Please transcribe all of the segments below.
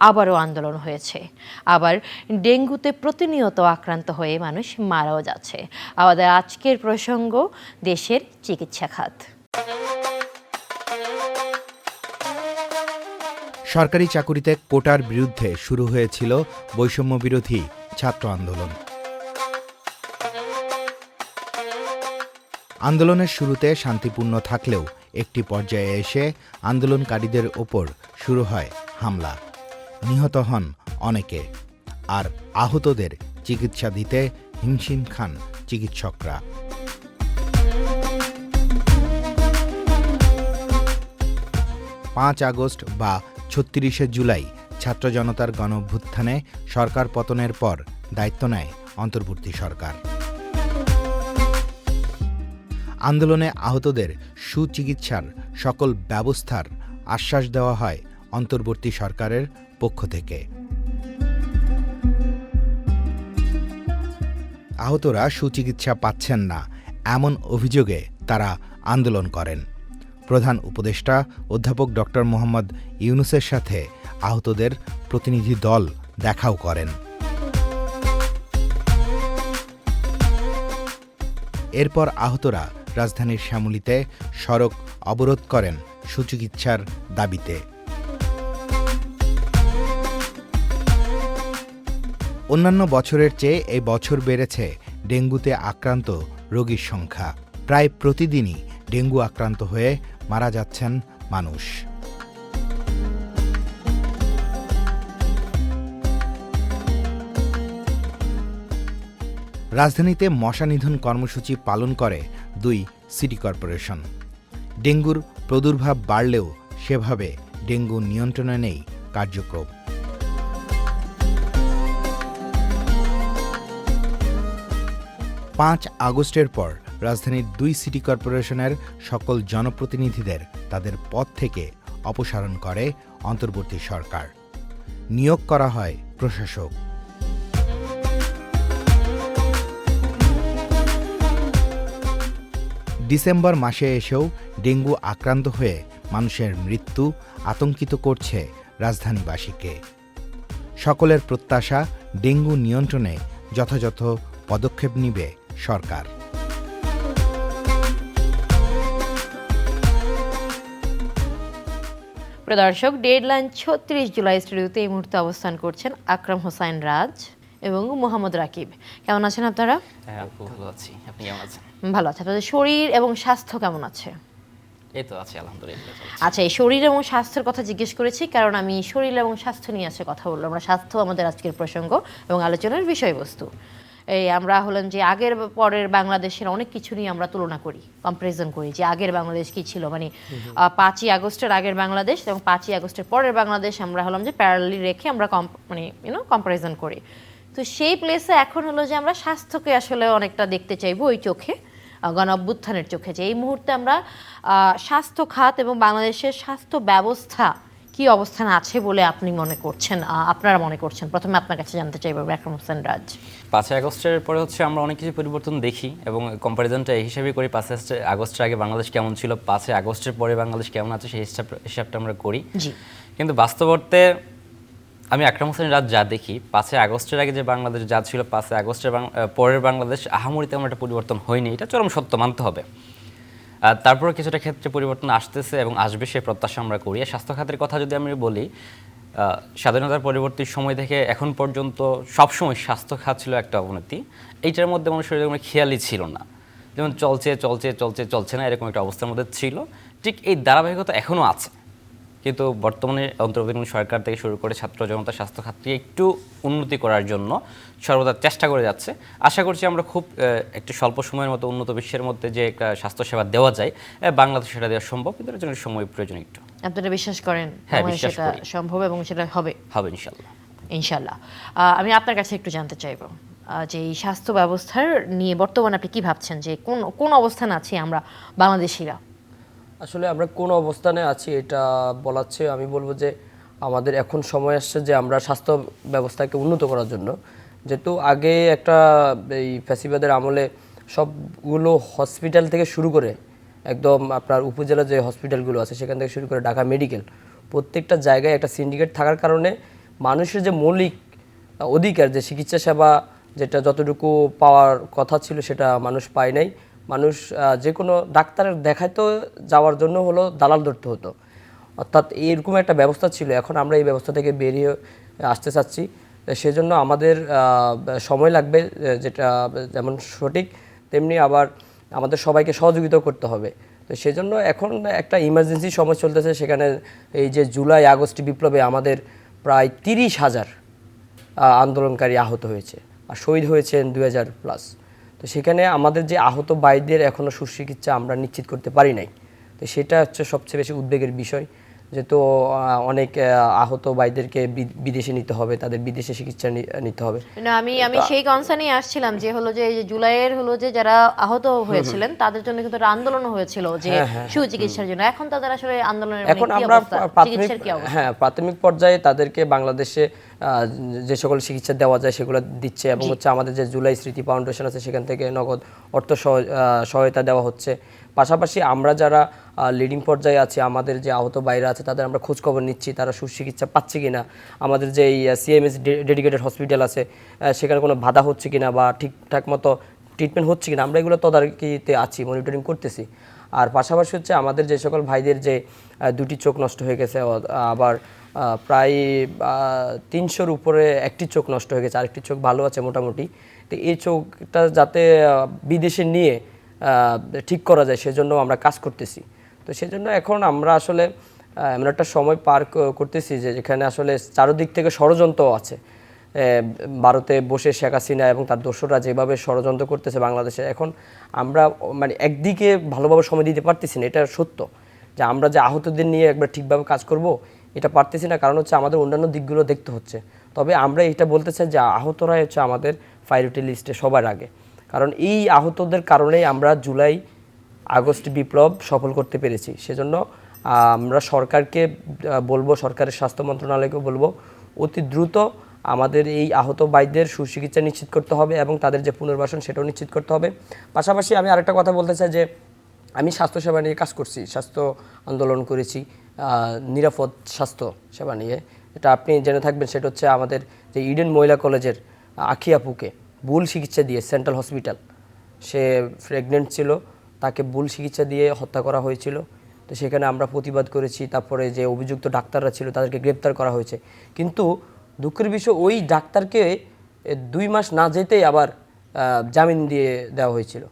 আবারও আন্দোলন হয়েছে। আবার ডেঙ্গুতে প্রতিনিয়ত আক্রান্ত হয়ে মানুষ মারাও যাচ্ছে। আমাদের আজকের প্রসঙ্গ, দেশের চিকিৎসা খাত। সরকারি চাকুরিতে কোটার বিরুদ্ধে শুরু হয়েছিল বৈষম্য বিরোধী ছাত্র আন্দোলন। আন্দোলনের শুরুতে শান্তিপূর্ণ থাকলেও একটি পর্যায়ে এসে আন্দোলনকারীদের ওপর শুরু হয় হামলা। নিহত হন অনেকে। আর আহতদের চিকিৎসা দিতে হিমশিম খান চিকিৎসকরা। পাঁচ আগস্ট বা ছত্রিশে জুলাই ছাত্র জনতার গণভ্যুত্থানে সরকার পতনের পর দায়িত্ব নেয় অন্তর্বর্তী সরকার। আন্দোলনে আহতদের সুচিকিৎসার সকল ব্যবস্থার আশ্বাস দেওয়া হয় অন্তর্বর্তী সরকারের পক্ষ থেকে। আহতরা সুচিকিৎসা পাচ্ছেন না, এমন অভিযোগে তারা আন্দোলন করেন। প্রধান উপদেষ্টা অধ্যাপক ড. মোহাম্মদ ইউনুসের সাথে আহতদের প্রতিনিধি দল দেখাও করেন। এরপর আহতরা রাজধানীর শ্যামলীতে সড়ক অবরোধ করেন সুচিকিৎসার দাবিতে। অন্যান্য বছরের চেয়ে এই বছর বেড়েছে ডেঙ্গুতে আক্রান্ত রোগীর সংখ্যা। প্রায় প্রতিদিনই ডেঙ্গু আক্রান্ত হয়ে মারা যাচ্ছেন মানুষ। রাজধানীতে মশা নিধন কর্মসূচি পালন করে দুই সিটি কর্পোরেশন। ডেঙ্গুর প্রাদুর্ভাব বাড়লেও সেভাবে ডেঙ্গু নিয়ন্ত্রণে নেই কার্যক্রম। পাঁচ আগস্টের পর রাজধানীর দুই সিটি কর্পোরেশনের সকল জনপ্রতিনিধিদের তাদের পদ থেকে অপসারণ করে অন্তর্বর্তী সরকার। নিয়োগ করা হয় প্রশাসক। ডিসেম্বর মাসে এসেও ডেঙ্গু আক্রান্ত হয়ে মানুষের মৃত্যু আতঙ্কিত করছে রাজধানীবাসীকে। সকলের প্রত্যাশা ডেঙ্গু নিয়ন্ত্রণে যথাযথ পদক্ষেপ নিবে সরকার। প্রদর্শক ডেডলাইন ছত্রিশ জুলাই স্টুডিওতে এই মুহূর্তে অবস্থান করছেন আকরাম হোসাইন রাজ এবং মোহাম্মদ রাকিব। কেমন আছেন আপনারা? হ্যাঁ ভালো আছি। আপনি কেমন আছেন? ভালো আছে। আপনাদের শরীর এবং স্বাস্থ্য কেমন আছে? এই তো আছি আলহামদুলিল্লাহ আচ্ছা এই শরীর এবং স্বাস্থ্যের কথা জিজ্ঞেস করেছি কারণ আমি শরীর এবং স্বাস্থ্য নিয়ে আছে কথা বললাম। আমরা স্বাস্থ্য আমাদের আজকের প্রসঙ্গ এবং আলোচনার বিষয়বস্তু। এই আমরা হলেন যে আগের পরের বাংলাদেশের অনেক কিছু নিয়ে আমরা তুলনা করি কম্পারিজন করি যে আগের বাংলাদেশ কি ছিল। মানে পাঁচই আগস্টের আগের বাংলাদেশ এবং পাঁচই আগস্টের পরের বাংলাদেশ আমরা হলাম যে প্যারালি রেখে আমরা কম- মানে ইউনো কম্পারিজন করি। তো সেই প্লেসে এখন হলো যে আমরা স্বাস্থ্যকে আসলে অনেকটা দেখতে চাইব ওই চোখে গণ অভ্যুত্থানের চোখে যে এই মুহূর্তে আমরা স্বাস্থ্য খাত এবং বাংলাদেশের স্বাস্থ্য ব্যবস্থা কি অবস্থান আছে বলে আপনি মনে করছেন আপনারা মনে করছেন? প্রথমে আপনার কাছে জানতে চাইব আকরাম হোসেন রাজ। পাঁচই আগস্টের পরে হচ্ছে আমরা অনেক কিছু পরিবর্তন দেখি এবং কম্পারিজনটা এই হিসাবে করি পাঁচই আগস্টের আগে বাংলাদেশ কেমন ছিল পাঁচই আগস্টের পরে বাংলাদেশ কেমন আছে সেই হিসাব হিসাবটা আমরা করি। জি। কিন্তু বাস্তবতে আমি আকরাম হোসেন রাত যা দেখি পাঁচই আগস্টের আগে যে বাংলাদেশ যা ছিল পাঁচই আগস্টের পরের বাংলাদেশ আহামরি তেমন একটা পরিবর্তন হয়নি এটা চরম সত্য মানতে হবে। তারপরে কিছুটা ক্ষেত্রে পরিবর্তন আসতেছে এবং আসবে সে প্রত্যাশা আমরা করি। স্বাস্থ্য খাতের কথা যদি আমি বলি স্বাধীনতার পরবর্তী সময় থেকে এখন পর্যন্ত সবসময় স্বাস্থ্য খাত ছিল একটা অবনতি। এইটার মধ্যে মানুষের এরকম খেয়ালই ছিল না। যেমন চলছে চলছে চলছে চলছে না, এরকম একটা অবস্থার মধ্যে ছিল। ঠিক এই ধারাবাহিকতা এখনও আছে। কিন্তু বর্তমানে অন্তর্বর্তীকালীন সরকার থেকে শুরু করে ছাত্র জনতা স্বাস্থ্য খাতকে একটু উন্নতি করার জন্য সর্বদা চেষ্টা করে যাচ্ছে। আশা করছি আমরা খুব একটি স্বল্প সময়ের মতো উন্নত বিশ্বের মধ্যে যে একটা স্বাস্থ্যসেবা দেওয়া যায় বাংলাদেশে সেটা দেওয়া সম্ভব কিন্তু এর জন্য সময় প্রয়োজন একটু। আপনারা বিশ্বাস করেন হ্যাঁ, সেটা সম্ভব এবং সেটা হবে। হবে ইনশাল্লাহ ইনশাল্লাহ আমি আপনার কাছে একটু জানতে চাইব যে এই স্বাস্থ্য ব্যবস্থার নিয়ে বর্তমানে আপনি কি ভাবছেন? যে কোন কোন অবস্থান আছি আমরা বাংলাদেশিরা? আসলে আমরা কোন অবস্থানে আছি এটা বলার চেয়ে আমি বলব যে আমাদের এখন সময় আসছে যে আমরা স্বাস্থ্য ব্যবস্থাকে উন্নত করার জন্য। যেহেতু আগে একটা এই ফ্যাসিবাদের আমলে সবগুলো হসপিটাল থেকে শুরু করে একদম আপনার উপজেলা যে হসপিটালগুলো আছে সেখান থেকে শুরু করে ঢাকা মেডিকেল প্রত্যেকটা জায়গায় একটা সিন্ডিকেট থাকার কারণে মানুষের যে মৌলিক অধিকার, যে চিকিৎসা সেবা, যেটা যতটুকু পাওয়ার কথা ছিল সেটা মানুষ পায় নাই। মানুষ যে কোনো ডাক্তারের দেখাইতে যাওয়ার জন্য হলো দালাল ধরতে হতো। অর্থাৎ এরকম একটা ব্যবস্থা ছিল। এখন আমরা এই ব্যবস্থা থেকে বেরিয়ে আসতে চাচ্ছি। সেজন্য আমাদের সময় লাগবে যেটা, যেমন সঠিক, তেমনি আবার আমাদের সবাইকে সহযোগিতা করতে হবে। তো সেজন্য এখন একটা ইমার্জেন্সি সময় চলতেছে। সেখানে এই যে জুলাই, আগস্ট বিপ্লবে আমাদের প্রায় তিরিশ হাজার আন্দোলনকারী আহত হয়েছে। আর শহীদ হয়েছেন দুই হাজার প্লাস। তো সেখানে আমাদের যে আহত বাইদের এখনও সুচিকিৎসা আমরা নিশ্চিত করতে পারি নাই। তো সেটা হচ্ছে সবচেয়ে বেশি উদ্বেগের বিষয়। যেহেতু অনেক আহত বাইদেরকে বি- বিদেশে নিতে হবে তাদের বিদেশে চিকিৎসা নিতে হবে। না আমি আমি সেই কনসার্নই আসছিলাম যে হলো যে এই জুলাইয়ের হলো যে যারা আহত হয়েছিলেন তাদের জন্য কিন্তু আন্দোলন হয়েছিল যে সুচিকিৎসার জন্য। এখন তাদের আসলে আন্দোলনের মানে এখন আমরা প্রাথমিক হ্যাঁ প্রাথমিক পর্যায়ে তাদেরকে বাংলাদেশে আহ, যে সকল চিকিৎসা দেওয়া যায় সেগুলো দিচ্ছে এবং হচ্ছে আমাদের যে জুলাই স্মৃতি ফাউন্ডেশন আছে সেখান থেকে নগদ অর্থ সহায়তা দেওয়া হচ্ছে। পাশাপাশি আমরা যারা লিডিং পর্যায়ে আছে, আমাদের যে আহত বাইরে আছে, তাদের আমরা খোঁজখবর নিচ্ছি, তারা সুচিকিৎসা পাচ্ছে কিনা। আমাদের যে সিএমএস ডেডিকেটেড হসপিটাল আছে সেখানে কোনো বাধা হচ্ছে কিনা বা ঠিকঠাক মতো ট্রিটমেন্ট হচ্ছে কিনা, আমরা এগুলো তদারকিতে আছি মনিটরিং করতেছি। আর পাশাপাশি হচ্ছে আমাদের যে সকল ভাইদের যে দুটি চোখ নষ্ট হয়ে গেছে আবার প্রায় তিনশোর উপরে একটি চোখ নষ্ট হয়ে গেছে, আরেকটি চোখ ভালো আছে মোটামুটি। তো এই চোখটা যাতে বিদেশে নিয়ে ঠিক করা যায় সেজন্য আমরা কাজ করতেছি। তো সেজন্য এখন আমরা আসলে এমন একটা সময় পার করতেছি যে যেখানে আসলে চারোদিক থেকে ষড়যন্ত্র আছে। ভারতে বসে শেখ হাসিনা এবং তার দোসররা যেভাবে ষড়যন্ত্র করতেছে বাংলাদেশে, এখন আমরা মানে একদিকে ভালোভাবে সময় দিতে পারতেছি না, এটা সত্য। যে আমরা যে আহতদের নিয়ে একবার ঠিকভাবে কাজ করব, এটা পারতেছি না, কারণ হচ্ছে আমাদের অন্যান্য দিকগুলো দেখতে হচ্ছে। তবে আমরা এটা বলতে চাই যে আহতরাই হচ্ছে আমাদের প্রায়োরিটি লিস্টে সবার আগে। কারণ এই আহতদের কারণেই আমরা জুলাই আগস্ট বিপ্লব সফল করতে পেরেছি। সেজন্য আমরা সরকারকে বলব, সরকারের স্বাস্থ্য মন্ত্রণালয়কে বলব, অতি দ্রুত আমাদের এই আহত বাইদের সুচিকিৎসা নিশ্চিত করতে হবে এবং তাদের যে পুনর্বাসন সেটাও নিশ্চিত করতে হবে। পাশাপাশি আমি আরেকটা কথা বলতে চাই যে, আমি স্বাস্থ্যসেবা নিয়ে কাজ করছি, স্বাস্থ্য আন্দোলন করেছি নিরাপদ স্বাস্থ্য সেবা নিয়ে। এটা আপনি জেনে থাকবেন, সেটা হচ্ছে আমাদের যে ইডেন মহিলা কলেজের আখিয়াপুকে ভুল চিকিৎসা দিয়ে সেন্ট্রাল হসপিটাল, সে প্রেগনেন্ট ছিল। তাকে ভুল চিকিৎসা দিয়ে হত্যা করা হয়েছিল। তো সেখানে আমরা প্রতিবাদ করেছি। তারপরে যে অভিযুক্ত ডাক্তাররা ছিল, তাদেরকে গ্রেপ্তার করা হয়েছে। কিন্তু দুঃখের বিষয়, ওই ডাক্তারকে দুই মাস না যেতেই আবার জামিন দিয়ে দেওয়া হয়েছিল।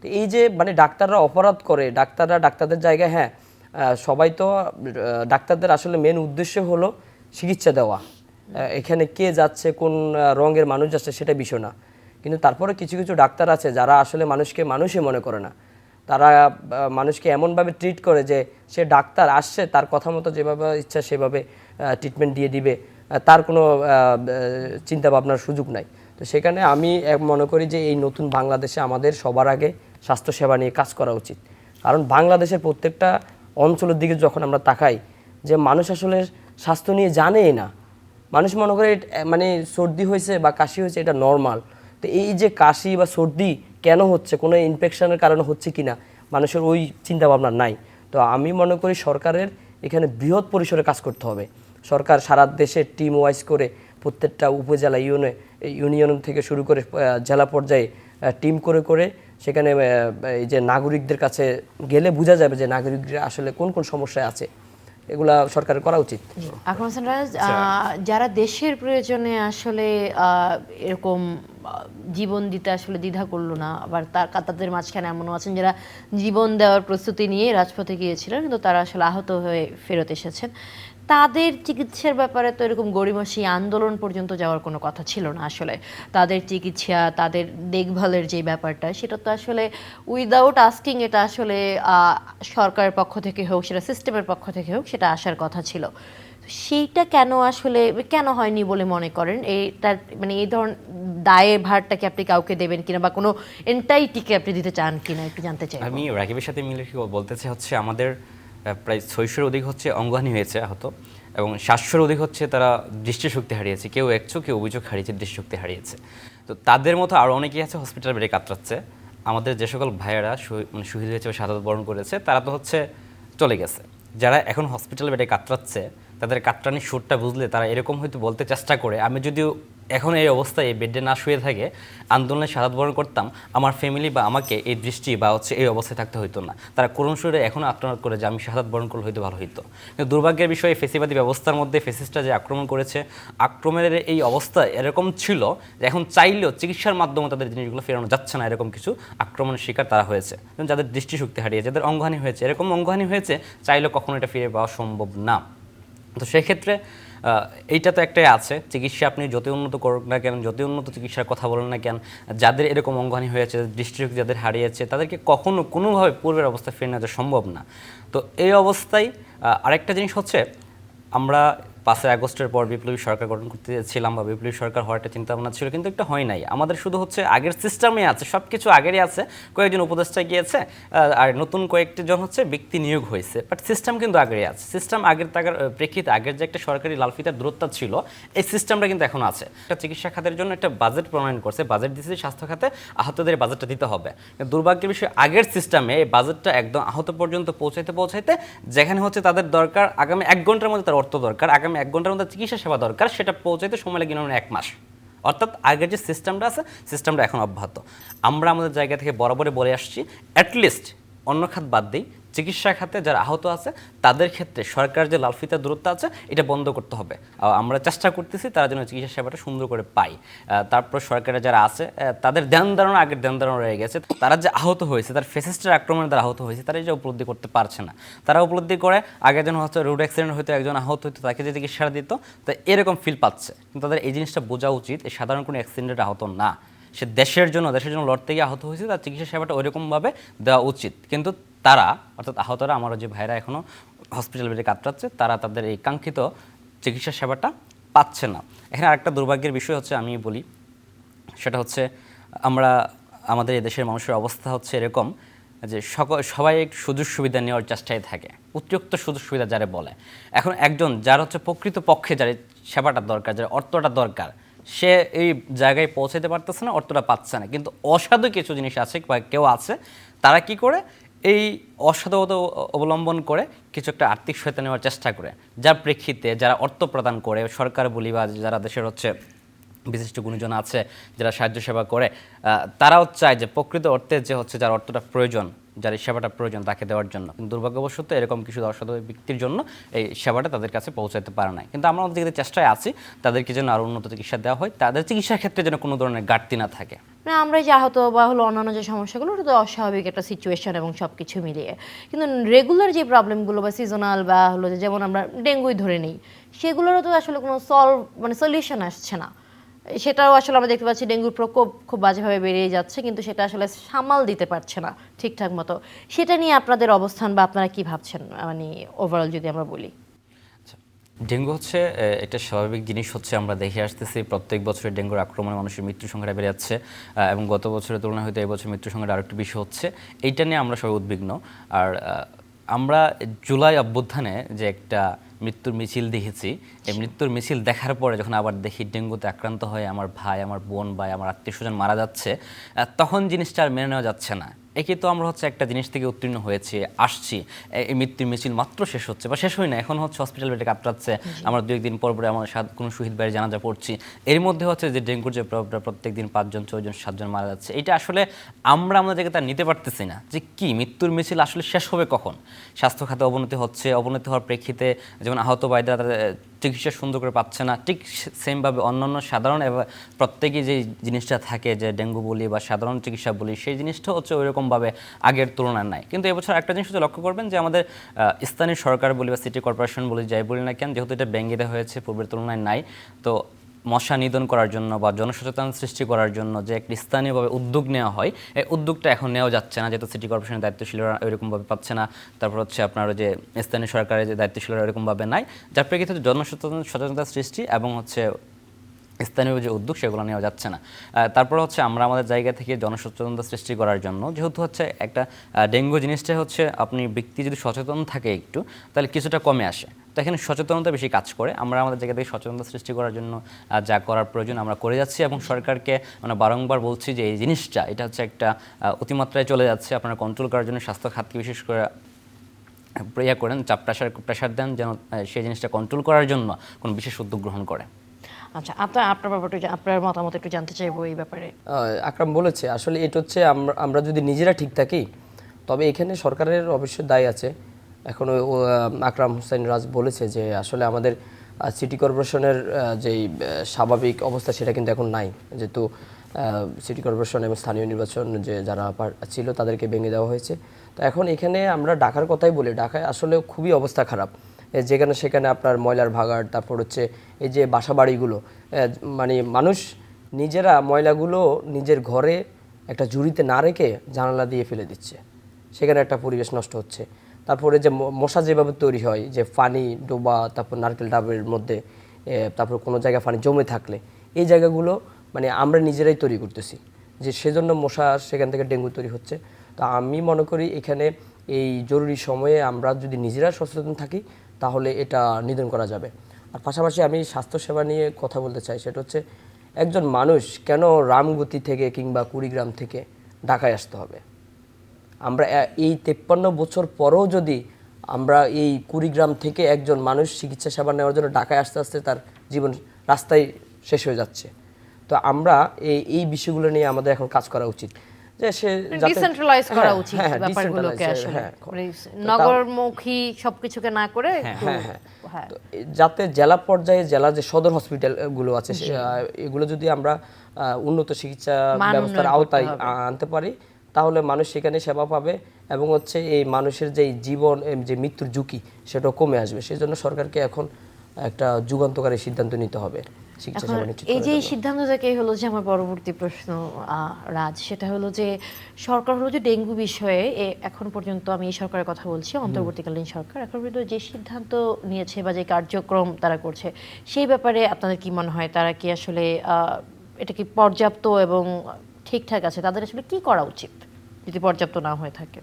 তো এই যে মানে ডাক্তাররা অপরাধ করে, ডাক্তাররা ডাক্তারদের জায়গায় হ্যাঁ সবাই তো ডাক্তারদের আসলে মেন উদ্দেশ্য হলো চিকিৎসা দেওয়া। এখানে কে যাচ্ছে, কোন রঙের মানুষ যাচ্ছে, সেটা বিষয় না। কিন্তু তারপরে কিছু কিছু ডাক্তার আছে, যারা আসলে মানুষকে মানুষই মনে করে না। তারা মানুষকে এমনভাবে ট্রিট করে যে সে ডাক্তার আসছে, তার কথা মতো যেভাবে ইচ্ছা সেভাবে ট্রিটমেন্ট দিয়ে দিবে তার কোনো চিন্তা ভাবনার সুযোগ নাই। তো সেখানে আমি এক, মনে করি যে এই নতুন বাংলাদেশে আমাদের সবার আগে স্বাস্থ্যসেবা নিয়ে কাজ করা উচিত। কারণ বাংলাদেশের প্রত্যেকটা অঞ্চলের দিকে যখন আমরা তাকাই, যে মানুষ আসলে স্বাস্থ্য নিয়ে জানেই না। মানুষ মনে করে মানে সর্দি হয়েছে বা কাশি হয়েছে, এটা নর্মাল তো এই যে কাশি বা সর্দি কেন হচ্ছে কোনো ইনফেকশনের কারণে হচ্ছে কিনা মানুষের ওই চিন্তা ভাবনা নাই। তো আমি মনে করি সরকারের এখানে বৃহৎ পরিসরে কাজ করতে হবে। সরকার সারা দেশে টিম ওয়াইজ করে প্রত্যেকটা উপজেলা ইউনে ইউনিয়ন থেকে শুরু করে জেলা পর্যায়ে টিম করে করে সেখানে এই যে নাগরিকদের কাছে গেলে বোঝা যাবে যে নাগরিকরা আসলে কোন কোন সমস্যায় আছে। এগুলা সরকারের করা উচিত। আকরাম আহ, যারা দেশের প্রয়োজনে আসলে এরকম জীবন দিতে আসলে দ্বিধা করল না। আবার তার তাদের মাঝখানে এমনও আছেন যারা জীবন দেওয়ার প্রস্তুতি নিয়ে রাজপথে গিয়েছিলেন, কিন্তু তারা আসলে আহত হয়ে ফেরত এসেছেন। তাদের চিকিৎসার ব্যাপারে তো এরকম গড়িমসি আন্দোলন পর্যন্ত যাওয়ার কোনো কথা ছিল না আসলে। তাদের চিকিৎসা, তাদের দেখভালের যে ব্যাপারটা, সেটা তো আসলে উইদাউট আস্কিং এটা আসলে সরকারের পক্ষ থেকে হোক, সেটা সিস্টেমের পক্ষ থেকে হোক, সেটা আসার কথা ছিল। সেইটা কেন আসলে, কেন হয়নি বলে মনে করেন? এই তার মানে এই ধরন দায়ে ভারটা কি আপনি কাউকে দেবেন কিনা বা কোনো এন্টাইটিকে আপনি দিতে চান কিনা একটু জানতে চাই আমি রাকিবের সাথে মিলে কি বলতে চাই হচ্ছে আমাদের প্রায় ছয়শোর অধিক হচ্ছে অঙ্গহানি হয়েছে আহত এবং সাতশোর অধিক হচ্ছে তারা দৃষ্টিশক্তি হারিয়েছে। কেউ এক কেউ অভিযোগ হারিয়েছে, দৃষ্টিশক্তি হারিয়েছে। তো তাদের মতো আরও অনেকেই আছে হসপিটাল বেডে কাতরাচ্ছে। আমাদের যে সকল ভাইয়েরা মানে শহীদ হয়েছে বা শাহাদত বরণ করেছে, তারা তো হচ্ছে চলে গেছে। যারা এখন হসপিটাল বেডে কাতরাচ্ছে তারা তাদের কাটরানির সুরটা বুঝলে তারা এরকম হয়তো বলতে চেষ্টা করে। আমি যদিও এখন এই অবস্থায় এই বেডে না শুয়ে থাকে আন্দোলনে সারাত বরণ করতাম, আমার ফ্যামিলি বা আমাকে এই দৃষ্টি বা হচ্ছে এই অবস্থায় থাকতে হতো না। তারা করুণ সুরে এখনও আক্রমণ করে যে আমি শাহাদ বরণ করলে হয়তো ভালো হতো কিন্তু দুর্ভাগ্যের বিষয়ে ফেসিবাদী ব্যবস্থার মধ্যে ফেসিসটা যে আক্রমণ করেছে, আক্রমণের এই অবস্থা এরকম ছিল যে এখন চাইলেও চিকিৎসার মাধ্যমে তাদের জিনিসগুলো ফেরানো যাচ্ছে না, এরকম কিছু আক্রমণের শিকার তারা হয়েছে। যাদের দৃষ্টিশক্তি হারিয়েছে যাদের অঙ্গহানি হয়েছে, এরকম অঙ্গহানি হয়েছে, চাইলেও কখনো এটা ফিরে পাওয়া সম্ভব না। তো সেক্ষেত্রে এইটা তো একটাই আছে। চিকিৎসা আপনি যতই উন্নত করুন না কেন, যতই উন্নত চিকিৎসার কথা বলেন না কেন, যাদের এরকম অঙ্গহানি হয়েছে দৃষ্টিশক্তি যাদের হারিয়েছে, তাদেরকে কখনো কোনোভাবে পূর্বের অবস্থায় ফিরে নেওয়া সম্ভব না। তো এই অবস্থায় আরেকটা জিনিস হচ্ছে, আমরা পাঁচই আগস্টের পর বিপ্লবী সরকার গঠন করতে ছিলাম বা বিপ্লবী সরকার হওয়ার একটা চিন্তা ভাবনা ছিল, কিন্তু একটা হয় নাই। আমাদের শুধু হচ্ছে আগের সিস্টেমে আছে সব কিছু আগেরই আছে। কয়েকজন উপদেষ্টা গিয়েছে আর নতুন কয়েকটি জন হচ্ছে ব্যক্তি নিয়োগ হয়েছে। বাট সিস্টেম কিন্তু আগেরই আছে। সিস্টেম আগের তাগার প্রেক্ষিতে আগের যে একটা সরকারি লালফিতার দূরত্ব ছিল, এই সিস্টেমটা কিন্তু এখন আছে। একটা চিকিৎসা খাতের জন্য একটা বাজেট প্রণয়ন করছে। বাজেট দিয়েছে স্বাস্থ্য খাতে আহতদের বাজেটটা দিতে হবে। দুর্ভাগ্যের বিষয়, আগের সিস্টেমে এই বাজেটটা একদম আহত পর্যন্ত পৌঁছাইতে পৌঁছাইতে যেখানে হচ্ছে তাদের দরকার, আগামী এক ঘণ্টার মধ্যে তার অর্থ দরকার। আগামী এক ঘণ্টার মধ্যে চিকিৎসা সেবা দরকার, সেটা পৌঁছাইতে সময় লাগে minimum এক মাস। অর্থাৎ আগের যে সিস্টেমটা আছে সিস্টেমটা এখন অব্যাহত। আমরা আমাদের জায়গা থেকে বরাবরই বলে আসছি অ্যাটলিস্ট অন্য খাত বাদ দিই চিকিৎসা খাতে যারা আহত আছে, তাদের ক্ষেত্রে সরকার যে লালফিতা দূরত্ব আছে, এটা বন্ধ করতে হবে। আমরা চেষ্টা করতেছি তারা যেন চিকিৎসা সেবাটা সুন্দর করে পায়। তারপর সরকারে যারা আছে তাদের ধ্যান ধারণা আগের ধ্যান ধারণা রয়ে গেছে। তারা যে আহত হয়েছে, তার ফেসিস্টের আক্রমণে তারা আহত হয়েছে, তারা যে উপলব্ধি করতে পারছে না। তারা উপলব্ধি করে আগে যেন হয়তো রোড অ্যাক্সিডেন্ট হয়তো একজন আহত হইতো, তাকে যে চিকিৎসা দিত, তো এরকম ফিল পাচ্ছে। কিন্তু তাদের এই জিনিসটা বোঝা উচিত সাধারণ কোনো অ্যাক্সিডেন্টে আহত না। সে দেশের জন্য দেশের জন্য লড়তে গিয়ে আহত হয়েছে, তার চিকিৎসা সেবাটা ওইরকমভাবে দেওয়া উচিত। কিন্তু তারা, অর্থাৎ আহতরা আমার যে ভাইরা এখনও হসপিটাল বেডে কাতরাচ্ছে তারা তাদের এই কাঙ্ক্ষিত চিকিৎসা সেবাটা পাচ্ছে না। এখানে আরেকটা দুর্ভাগ্যের বিষয় হচ্ছে আমি বলি, সেটা হচ্ছে আমরা, আমাদের এই দেশের মানুষের অবস্থা হচ্ছে এরকম যে সবাই সুযোগ সুবিধা নেওয়ার চেষ্টায় থাকে অতিরিক্ত সুযোগ সুবিধা যারা বলে। এখন একজন যার হচ্ছে প্রকৃত পক্ষে যার সেবাটা দরকার, যার অর্থটা দরকার, সে এই জায়গায় পৌঁছাতে পারতেছে না, অর্থটা পাচ্ছে না। কিন্তু অসাধু কিছু জিনিস আছে বা কেউ আছে, তারা কি করে? এই অসাধুতা অবলম্বন করে কিছু একটা আর্থিক সহায়তা নেওয়ার চেষ্টা করে। যার প্রেক্ষিতে যারা অর্থ প্রদান করে, সরকার বলি বা যারা দেশের হচ্ছে বিশিষ্ট গুণজন আছে, যারা সাহায্য সেবা করে তারাও চায় যে প্রকৃত অর্থে যে হচ্ছে যার অর্থটা প্রয়োজন, যার এই সেবাটা প্রয়োজন তাকে দেওয়ার জন্য। কিন্তু দুর্ভাগ্যবশত এরকম কিছু অসাধু ব্যক্তির জন্য এই সেবাটা তাদের কাছে পৌঁছাতে পারে না কিন্তু আমরা আমাদের চেষ্টায় আছি, তাদেরকে যেন আরও উন্নত চিকিৎসা দেওয়া হয়, তাদের চিকিৎসার ক্ষেত্রে যেন কোনো ধরনের ঘাটতি না থাকে। না আমরা যে আহত বা হলো অন্যান্য যে সমস্যাগুলো ওটা তো অস্বাভাবিক একটা সিচুয়েশন এবং সব কিছু মিলিয়ে। কিন্তু রেগুলার যে প্রবলেমগুলো বা সিজনাল বা হলো যেমন আমরা ডেঙ্গুই ধরে নিই, সেগুলোরও তো আসলে কোনো সলভ মানে সলিউশন আসছে না। সেটাও আসলে আমরা দেখতে পাচ্ছি ডেঙ্গুর প্রকোপ খুব বাজেভাবে বেড়ে যাচ্ছে, কিন্তু সেটা আসলে সামাল দিতে পারছে না ঠিকঠাক মতো। সেটা নিয়ে আপনাদের অবস্থান বা আপনারা কি ভাবছেন? মানে ওভারঅল যদি আমরা বলি। ডেঙ্গু হচ্ছে একটা স্বাভাবিক জিনিস হচ্ছে আমরা দেখে আসতেছি, প্রত্যেক বছর ডেঙ্গুর আক্রমণে মানুষের মৃত্যু সংখ্যাটা বেড়ে যাচ্ছে এবং গত বছরের তুলনায় হয়তো এবছর মৃত্যুর সংখ্যাটা আরেকটু বেশি হচ্ছে। এইটা নিয়ে আমরা সবাই উদ্বিগ্ন। আর আমরা জুলাই অভ্যুত্থানে যে একটা মৃত্যুর মিছিল দেখেছি, এই মৃত্যুর মিছিল দেখার পরে যখন আবার দেখি ডেঙ্গুতে আক্রান্ত হয়ে আমার ভাই, আমার বোন, ভাই, আমার আত্মীয় স্বজন মারা যাচ্ছে তখন জিনিসটা আর মেনে নেওয়া যাচ্ছে না। একে তো আমরা হচ্ছে একটা জিনিস থেকে উত্তীর্ণ হয়েছি আসছি। এই মৃত্যুর মিছিল মাত্র শেষ হচ্ছে বা শেষ হয় না এখন হচ্ছে হসপিটাল বেডে কাতরাচ্ছে। আমরা দু একদিন পর পরে আমার সাত কোনো শহীদ ভাইয়ের জানাজা পড়ছি। এর মধ্যে হচ্ছে যে ডেঙ্গুর যে প্রভাবটা প্রত্যেক দিন পাঁচজন ছয়জন সাতজন মারা যাচ্ছে এটা আসলে আমরা আমাদের জায়গায় তার নিতে পারতেছি না যে কি মৃত্যুর মিছিল আসলে শেষ হবে কখন? স্বাস্থ্য খাতে অবনতি হচ্ছে অবনতি হওয়ার প্রেক্ষিতে যেমন আহত বাইরা তাদের চিকিৎসা সুন্দর করে পাচ্ছে না। ঠিক সেমভাবে অন্যান্য সাধারণ প্রত্যেকেই যে জিনিসটা থাকে, যে ডেঙ্গু বলি বা সাধারণ চিকিৎসা বলি, সেই জিনিসটা হচ্ছে ওইরকমভাবে আগের তুলনায় নাই। কিন্তু এবছর একটা জিনিস হচ্ছে লক্ষ্য করবেন যে আমাদের স্থানীয় সরকার বলি বা সিটি কর্পোরেশন বলি যাই বলি না কেন, যেহেতু এটা ব্যাঙ্গিতে হয়েছে, পূর্বের তুলনায় নাই। তো মশা নিধন করার জন্য বা জনসচেতন সৃষ্টি করার জন্য যে একটি স্থানীয়ভাবে উদ্যোগ নেওয়া হয়, এই উদ্যোগটা এখন নেওয়া যাচ্ছে না, যেহেতু সিটি কর্পোরেশনের দায়িত্বশীলরা ওইরকমভাবে পাচ্ছে না। তারপর হচ্ছে আপনার যে স্থানীয় সরকারের যে দায়িত্বশীলরা ওইরকমভাবে নাই। যার প্রেক্ষিতে জনসচেতন সচেতনতা সৃষ্টি এবং হচ্ছে স্থানীয় যে উদ্যোগ সেগুলো নেওয়া যাচ্ছে না। তারপর হচ্ছে আমরা আমাদের জায়গা থেকে জনসচেতনতা সৃষ্টি করার জন্য, যেহেতু হচ্ছে একটা ডেঙ্গু জিনিসটা হচ্ছে আপনি ব্যক্তি যদি সচেতন থাকে একটু, তাহলে কিছুটা কমে আসে। তো এখানে সচেতনতা বেশি কাজ করে। আমরা আমাদের জায়গা থেকে সচেতনতা সৃষ্টি করার জন্য যা করার প্রয়োজন আমরা করে যাচ্ছি এবং সরকারকে মানে বারংবার বলছি যে এই জিনিসটা এটা হচ্ছে একটা অতিমাত্রায় চলে যাচ্ছে। আপনারা কন্ট্রোল করার জন্য স্বাস্থ্য খাতকে বিশেষ করে ইয়ে করেন চাপ প্রেশার প্রেশার দেন যেন সেই জিনিসটা কন্ট্রোল করার জন্য কোনো বিশেষ উদ্যোগ গ্রহণ করে। আচ্ছা আপনার আপনার ব্যাপারটা আপনার মতামত একটু জানতে চাইব এই ব্যাপারে। আকরাম বলেছে আসলে এটা হচ্ছে আমরা আমরা যদি নিজেরা ঠিক থাকি তবে এখানে সরকারের অবশ্যই দায় আছে। এখন আকরাম হোসেন রাজ বলেছে যে আসলে আমাদের সিটি কর্পোরেশনের যেই স্বাভাবিক অবস্থা সেটা কিন্তু এখন নাই। যেহেতু সিটি কর্পোরেশন এবং স্থানীয় নির্বাচন যে যারা ছিল তাদেরকে ভেঙে দেওয়া হয়েছে। তো এখন এখানে আমরা ঢাকার কথাই বলি, ঢাকায় আসলে খুবই অবস্থা খারাপ। যেখানে সেখানে আপনার ময়লার ভাগাড়, তারপর হচ্ছে এই যে বাসা বাড়িগুলো মানে মানুষ নিজেরা ময়লাগুলো নিজের ঘরে একটা ঝুড়িতে না রেখে জানালা দিয়ে ফেলে দিচ্ছে। সেখানে একটা পরিবেশ নষ্ট হচ্ছে। তারপরে যে মশা যেভাবে তৈরি হয়, যে পানি ডোবা, তারপর নারকেল ডাবের মধ্যে তারপর কোনো জায়গায় পানি জমে থাকলে, এই জায়গাগুলো মানে আমরা নিজেরাই তৈরি করতেছি। যে সেজন্য মশা সেখান থেকে ডেঙ্গু তৈরি হচ্ছে। তো আমি মনে করি এখানে এই জরুরি সময়ে আমরা যদি নিজেরা সচেতন থাকি, তাহলে এটা নিধন করা যাবে। আর পাশাপাশি আমি স্বাস্থ্যসেবা নিয়ে কথা বলতে চাই, সেটা হচ্ছে একজন মানুষ কেন রামগতি থেকে কিংবা কুড়িগ্রাম থেকে ঢাকায় আসতে হবে? আমরা এই তেপ্পান্ন বছর পরেও যদি আমরা এই কুড়িগ্রাম থেকে একজন মানুষ চিকিৎসা সেবা নেওয়ার জন্য ঢাকায় আসতে আসতে তার জীবন রাস্তায় শেষ হয়ে যাচ্ছে। তো আমরা এই এই বিষয়গুলো নিয়ে আমাদের এখন কাজ করা উচিত। যে সে যাতে- ডিসেন্ট্রালাইজ করা হ্যাঁ, উচিত হ্যাঁ, হ্যাঁ, ব্যাপারগুলোকে আসলে। মানে নগরমুখী সবকিছুকে না করে হ্যাঁ, যাতে জেলা পর্যায়ে জেলা যে সদর হসপিটালগুলো আছে এগুলো যদি আমরা উন্নত চিকিৎসা ব্যবস্থার আওতায় আনতে পারি তাহলে মানুষ সেখানে সেবা পাবে এবং হচ্ছে এই মানুষের যে জীবন যে মৃত্যুর ঝুঁকি সেটাও কমে আসবে। সেই জন্য সরকারকে এখন একটা যুগান্তকারী সিদ্ধান্ত নিতে হবে এই যে সিদ্ধান্ত থেকে হলো যে আমার পরবর্তী প্রশ্ন রাজ সেটা হলো যে সরকার হলো যে ডেঙ্গু বিষয়ে এখন পর্যন্ত আমি এই সরকারের কথা বলছি অন্তর্বর্তীকালীন সরকার। এখন পর্যন্ত যে সিদ্ধান্ত নিয়েছে বা যে কার্যক্রম তারা করছে সেই ব্যাপারে আপনাদের কি মনে হয়? তারা কি আসলে আহ, এটা কি পর্যাপ্ত এবং ঠিকঠাক আছে? তাদের আসলে কি করা উচিত? যদি পর্যাপ্ত না হয়ে থাকে।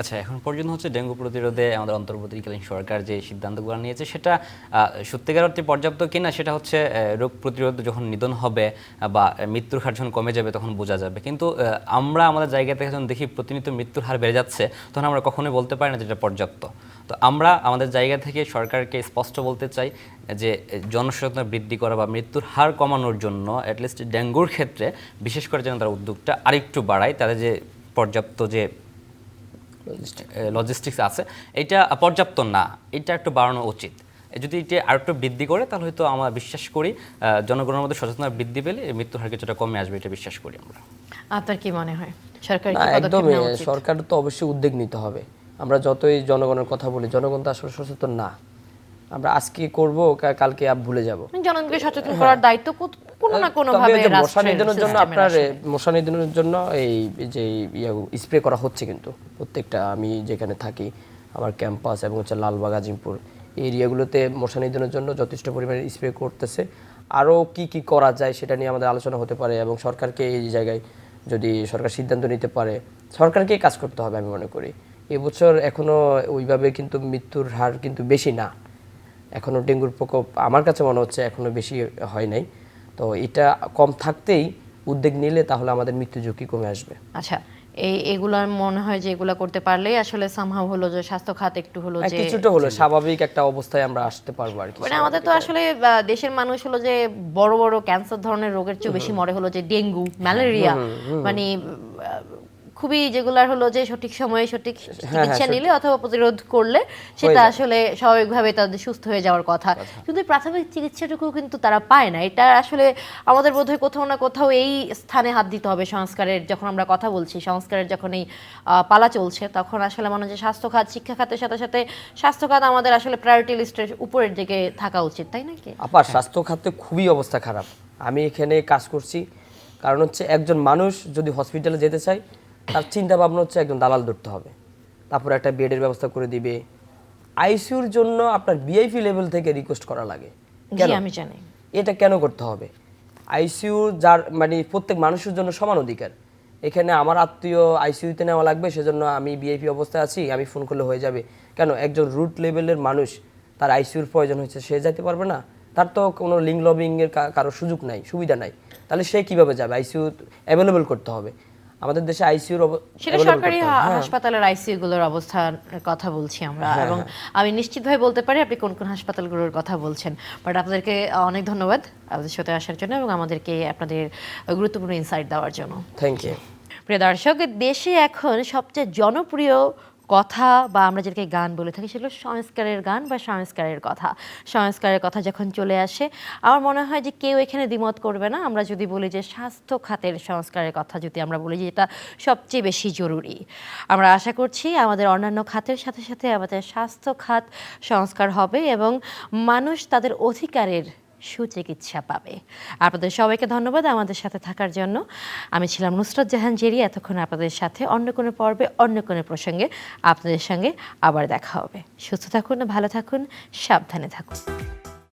আচ্ছা এখন পর্যন্ত হচ্ছে ডেঙ্গু প্রতিরোধে আমাদের অন্তর্বর্তীকালীন সরকার যে সিদ্ধান্তগুলো নিয়েছে, সেটা সত্যিকার অর্থে পর্যাপ্ত কিনা সেটা হচ্ছে রোগ প্রতিরোধ যখন নিধন হবে বা মৃত্যুর হার যখন কমে যাবে তখন বোঝা যাবে। কিন্তু আমরা আমাদের জায়গা থেকে যখন দেখি প্রতিনিয়ত মৃত্যুর হার বেড়ে যাচ্ছে, তখন আমরা কখনোই বলতে পারি না যে এটা পর্যাপ্ত। তো আমরা আমাদের জায়গা থেকে সরকারকে স্পষ্ট বলতে চাই যে, জনসচেতনতা বৃদ্ধি করা বা মৃত্যুর হার কমানোর জন্য অ্যাটলিস্ট ডেঙ্গুর ক্ষেত্রে বিশেষ করে যেন তারা উদ্যোগটা আরেকটু বাড়ায় তাদের যে পর্যাপ্ত যে লজিস্টিক্স আছে এটা পর্যাপ্ত না। এটা একটু বাড়ানো উচিত। যদি এটা আর একটু বৃদ্ধি করে তাহলে হয়তো আমরা বিশ্বাস করি জনগণের মধ্যে সচেতনতা বৃদ্ধি পেলে মৃত্যুর হার কিছুটা কমে আসবে এটা বিশ্বাস করি আমরা। আপনার কি মনে হয়? সরকার না কি পদক্ষেপ একদমই সরকার তো অবশ্যই উদ্যোগ নিতে হবে। আমরা যতই জনগণের কথা বলি জনগণ তো আসলে সচেতন না। আমরা আজকে করব কালকে আপ ভুলে যাব। জনগণকে সচেতন করার দায়িত্ব কোত- কোনো না কোনো ভাবে মশা নিধনের জন্য আপনার মশা নিধনের জন্য এই যে স্প্রে করা হচ্ছে কিন্তু প্রত্যেকটা। আমি যেখানে থাকি আমার ক্যাম্পাস এবং হচ্ছে লালবাগ আজিমপুর এরিয়াগুলোতে মশা নিধনের জন্য যথেষ্ট পরিমাণে স্প্রে করতেছে। আরও কি কি করা যায় সেটা নিয়ে আমাদের আলোচনা হতে পারে এবং সরকারকে এই জায়গায় যদি সরকার সিদ্ধান্ত নিতে পারে সরকারকেই কাজ করতে হবে আমি মনে করি। এবছর এখনও ওইভাবে কিন্তু মৃত্যুর হার কিন্তু বেশি না। এখনও ডেঙ্গুর প্রকোপ আমার কাছে মনে হচ্ছে এখনও বেশি হয় নাই। তো এটা কম থাকতেই উদ্যোগ নিলে তাহলে আমাদের মৃত্যু ঝুঁকি কমে আসবে। আচ্ছা এই এগুলা মনে হয় যে এগুলা করতে পারলেই আসলে সামহাও হলো যে স্বাস্থ্য খাত একটু হলো যে কিছুটা হলো স্বাভাবিক একটা অবস্থায় আমরা আসতে পারব আর কি মানে আমাদের তো আসলে দেশের মানুষ হলো যে বড় বড় ক্যান্সার ধরনের রোগের চেয়ে বেশি মরে হলো যে ডেঙ্গু ম্যালেরিয়া মানে খুবই যেগুলার হলো যে সঠিক সময়ে সঠিক চিকিৎসা নিলে অথবা প্রতিরোধ করলে সেটা আসলে স্বাভাবিকভাবে তাদের সুস্থ হয়ে যাওয়ার কথা। কিন্তু প্রাথমিক চিকিৎসাটুকু কিন্তু তারা পায় না। এটা আসলে আমাদের বোধহয় কোথাও না কোথাও এই স্থানে হাত দিতে হবে সংস্কারের যখন আমরা কথা বলছি সংস্কারের যখন এই আহ, পালা চলছে তখন আসলে মনে হয় স্বাস্থ্য খাত শিক্ষা খাতের সাথে সাথে স্বাস্থ্য খাত আমাদের আসলে প্রায়োরিটি লিস্টের উপরের দিকে থাকা উচিত তাই নাকি আপার স্বাস্থ্য খাতে খুবই অবস্থা খারাপ। আমি এখানে কাজ করছি। কারণ হচ্ছে একজন মানুষ যদি হসপিটালে যেতে চায় তার চিন্তা ভাবনা হচ্ছে একজন দালাল ধরতে হবে। তারপর একটা বেডের ব্যবস্থা করে দিবে। আইসিউর জন্য আপনার বিআইপি লেভেল থেকে রিকোয়েস্ট করা লাগে। জি আমি জানি। এটা কেন করতে হবে? আইসিইউ যার মানে প্রত্যেক মানুষের জন্য সমান অধিকার। এখানে আমার আত্মীয় আইসিইউতে নেওয়া লাগবে সেজন্য আমি বিআইপি অবস্থায় আছি আমি ফোন করলে হয়ে যাবে। কেন? একজন রুট লেভেলের মানুষ তার আইসিইউর প্রয়োজন হয়েছে সে যাইতে পারবে না। তার তো কোনো লিঙ্ক লবিংয়ের কারও সুযোগ নাই সুবিধা নাই। তাহলে সে কীভাবে যাবে? আইসিইউ অ্যাভেলেবল করতে হবে। আমাদের দেশে আইসিইউর সেটা সরকারি হাসপাতালের আইসিইউ গুলোর অবস্থার কথা বলছি আমরা। হ্যাঁ, এবং আমি নিশ্চিতভাবে বলতে পারি আপনি কোন কোন হাসপাতালগুলোর কথা বলছেন। বাট আপনাদেরকে অনেক ধন্যবাদ আপনাদের সাথে আসার জন্য এবং আমাদেরকে আপনাদের গুরুত্বপূর্ণ ইনসাইট দেওয়ার জন্য। থ্যাংক ইউ প্রিয় দর্শক দেশে এখন সবচেয়ে জনপ্রিয় কথা বা আমরা যেটাকে গান বলে থাকি, সেগুলো সংস্কারের গান বা সংস্কারের কথা। সংস্কারের কথা যখন চলে আসে, আমার মনে হয় যে কেউ এখানে দ্বিমত করবে না। আমরা যদি বলি যে স্বাস্থ্য খাতের সংস্কারের কথা যদি আমরা বলি যে এটা সবচেয়ে বেশি জরুরি। আমরা আশা করছি আমাদের অন্যান্য খাতের সাথে সাথে আমাদের স্বাস্থ্য খাত সংস্কার হবে এবং মানুষ তাদের অধিকারের সুচিকিৎসা পাবে। আপনাদের সবাইকে ধন্যবাদ আমাদের সাথে থাকার জন্য। আমি ছিলাম নুসরত জাহান জেরি, এতক্ষণ আপনাদের সাথে অন্য কোনো পর্বে, অন্য কোনো প্রসঙ্গে আপনাদের সঙ্গে আবার দেখা হবে। সুস্থ থাকুন, ভালো থাকুন, সাবধানে থাকুন।